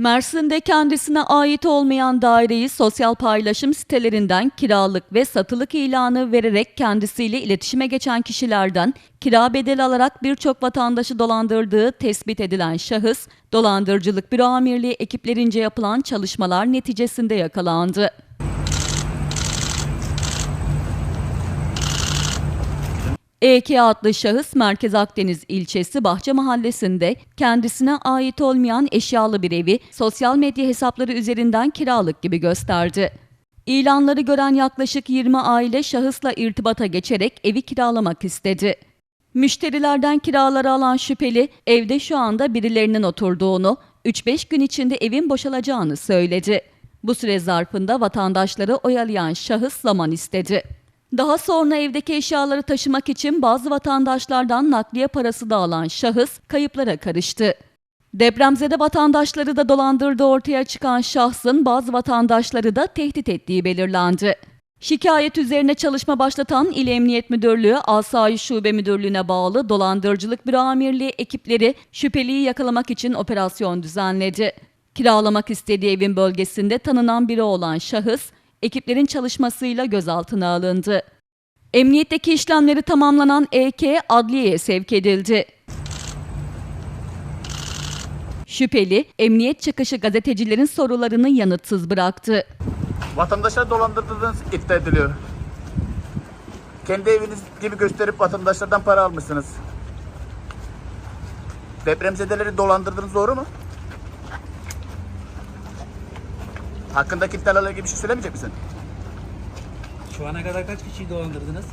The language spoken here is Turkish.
Mersin'de kendisine ait olmayan daireyi sosyal paylaşım sitelerinden kiralık ve satılık ilanı vererek kendisiyle iletişime geçen kişilerden kira bedeli alarak birçok vatandaşı dolandırdığı tespit edilen şahıs, dolandırıcılık büro amirliği ekiplerince yapılan çalışmalar neticesinde yakalandı. EK adlı şahıs Merkez Akdeniz ilçesi Bahçe Mahallesi'nde kendisine ait olmayan eşyalı bir evi sosyal medya hesapları üzerinden kiralık gibi gösterdi. İlanları gören yaklaşık 20 aile şahısla irtibata geçerek evi kiralamak istedi. Müşterilerden kiraları alan şüpheli evde şu anda birilerinin oturduğunu, 3-5 gün içinde evin boşalacağını söyledi. Bu süre zarfında vatandaşları oyalayan şahıs zaman istedi. Daha sonra evdeki eşyaları taşımak için bazı vatandaşlardan nakliye parası da alan şahıs kayıplara karıştı. Depremzede vatandaşları da dolandırdığı ortaya çıkan şahsın bazı vatandaşları da tehdit ettiği belirlendi. Şikayet üzerine çalışma başlatan İl Emniyet Müdürlüğü Asayiş Şube Müdürlüğü'ne bağlı dolandırıcılık büro amirliği ekipleri şüpheliyi yakalamak için operasyon düzenledi. Kiralamak istediği evin bölgesinde tanınan biri olan şahıs, ekiplerin çalışmasıyla gözaltına alındı. Emniyetteki işlemleri tamamlanan EK adliyeye sevk edildi. Şüpheli, emniyet çıkışı gazetecilerin sorularını yanıtsız bıraktı. Vatandaşları dolandırdığınız iddia ediliyor. Kendi eviniz gibi gösterip vatandaşlardan para almışsınız. Depremzedeleri dolandırdınız doğru mu? Hakkındaki iddialarla ilgili bir şey söylemeyecek misin? Şu ana kadar kaç kişiyi dolandırdınız?